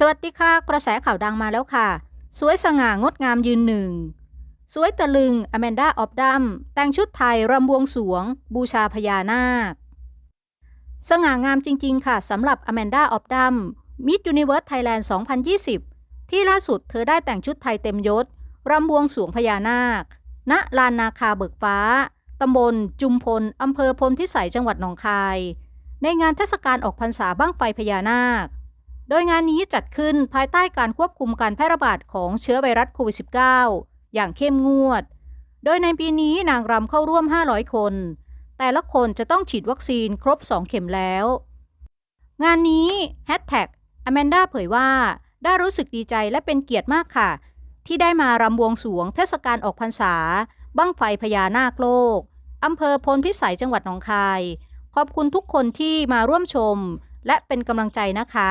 สวัสดีค่ะ กระแสข่าวดังมาแล้วค่ะ สวยสง่างดงามยืนหนึ่ง สวยตะลึงอแมนดาออฟดัมแต่งชุดไทยรำบวงสวง บูชาพญานาค สง่างามจริง ๆ ค่ะสำหรับอแมนดาออฟดัมมิสยูนิเวิร์สไทยแลนด์ 2020 ที่ล่าสุดเธอได้แต่งชุดไทยเต็มยศรำบวงสวงพญานาค ณ ลานนาคาเบิกฟ้า ตำบล จุมพล อำเภอพลพิสัย จังหวัดหนองคาย ในงานเทศกาลออกพรรษาบ้างไฟพญานาค โดยงานนี้จัดขึ้นภายใต้การควบคุมการแพร่ระบาดของเชื้อไวรัสโควิด -19 อย่างเข้มงวด โดยในปีนี้นางรำเข้าร่วม 500 คน แต่ละคนจะต้องฉีดวัคซีนครบ 2 เข็มแล้ว งานนี้แฮชแท็กอแมนดาเผยว่า ได้รู้สึกดีใจและเป็นเกียรติมากค่ะ ที่ได้มารำบวงสวงเทศกาลออกพรรษา บั้งไฟพญานาคโลกอำเภอพลพิสัยจังหวัดหนองคาย ขอบคุณทุกคนที่มาร่วมชม และเป็นกำลังใจนะคะ